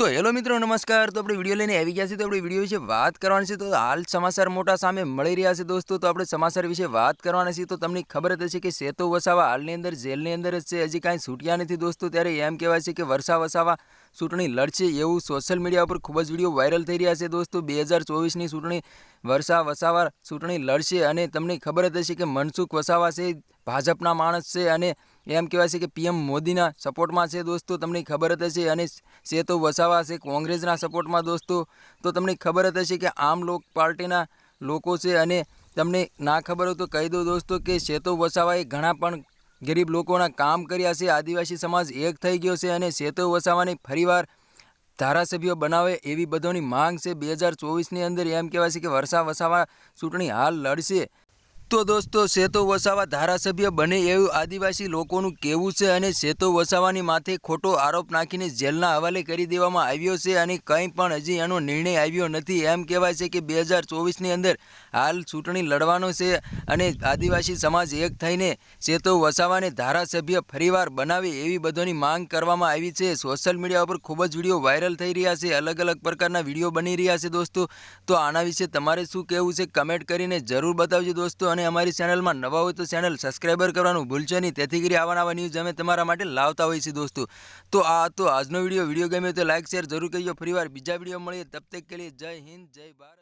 તો હેલો મિત્રો, નમસ્કાર. તો આપણે વીડિયો લઈને આવી ગયા છે તો આપણે વીડિયો વિશે વાત કરવાની છે. તો હાલ સમાચાર મોટા સામે મળી રહ્યા છે દોસ્તો. તો આપણે સમાચાર વિશે વાત કરવાના છીએ. તો તમને ખબર જ હશે કે સેતુ વસાવા હાલની અંદર, જેલની અંદર જ છે. હજી કાંઈ છૂટ્યા નથી દોસ્તો. ત્યારે એમ કહેવાય છે કે વર્ષા વસાવા ચૂંટણી લડશે એવું સોશિયલ મીડિયા ઉપર ખૂબ જ વીડિયો વાયરલ થઈ રહ્યા છે દોસ્તો. બે હજાર ચોવીસની ચૂંટણી વર્ષા વસાવા ચૂંટણી લડશે. અને તમને ખબર જ હશે કે મનસુખ વસાવા છે, ભાજપના માણસ છે અને એમ કહેવાય છે કે પીએમ મોદીના સપોર્ટમાં છે દોસ્તો, તમને ખબર જ હશે અને સેતો વસાવા છે, કોંગ્રેસના સપોર્ટમાં દોસ્તો. તો તમને ખબર જ હશે કે આમ લોક પાર્ટીના લોકો છે અને તમને ના ખબર હોય તો કહી દો દોસ્તો કે સેતો વસાવાએ ઘણા પણ ગરીબ લોકોના કામ કર્યા છે, આદિવાસી સમાજ એક થઈ ગયો છે અને સેતો વસાવાની ફરીવાર ધારાસભ્યો બનાવે એવી બધોની માંગ છે. બે હજાર ચોવીસની અંદર એમ કહેવાય છે કે વર્ષા વસાવા ચૂંટણી હાલ લડશે. તો દોસ્તો, સેતો વસાવા ધારાસભ્ય બને એવું આદિવાસી લોકોનું કહેવું છે અને સેતો વસાવાની માથે ખોટો આરોપ નાખીને જેલના હવાલે કરી દેવામાં આવ્યો છે અને કંઈ પણ હજી એનો નિર્ણય આવ્યો નથી. એમ કહેવાય છે કે બે હજાર ચોવીસની અંદર હાલ ચૂંટણી લડવાનો છે અને આદિવાસી સમાજ એક થઈને સેતો વસાવાને ધારાસભ્ય ફરીવાર બનાવે એવી બધોની માંગ કરવામાં આવી છે. સોશિયલ મીડિયા ઉપર ખૂબ જ વીડિયો વાયરલ થઈ રહ્યા છે, અલગ અલગ પ્રકારના વીડિયો બની રહ્યા છે દોસ્તો. તો આના વિશે તમારે શું કહેવું છે? કમેન્ટ કરીને જરૂર બતાવજો દોસ્તો અને અમારી ચેનલમાં નવા હોય તો ચેનલ સબસ્ક્રાઈબર કરવાનું ભૂલશો નહીં. તેથી કરી આવા નવા ન્યૂઝ અમે તમારા માટે લાવતા હોઈએ છીએ દોસ્તો. તો આ હતો આજનો વીડિયો. વીડિયો ગમ્યો તો લાઇક શેર જરૂર કરજો. ફરીવાર બીજા વીડિયો મળીએ. તબ તક કે જય હિન્દ, જય ભારત.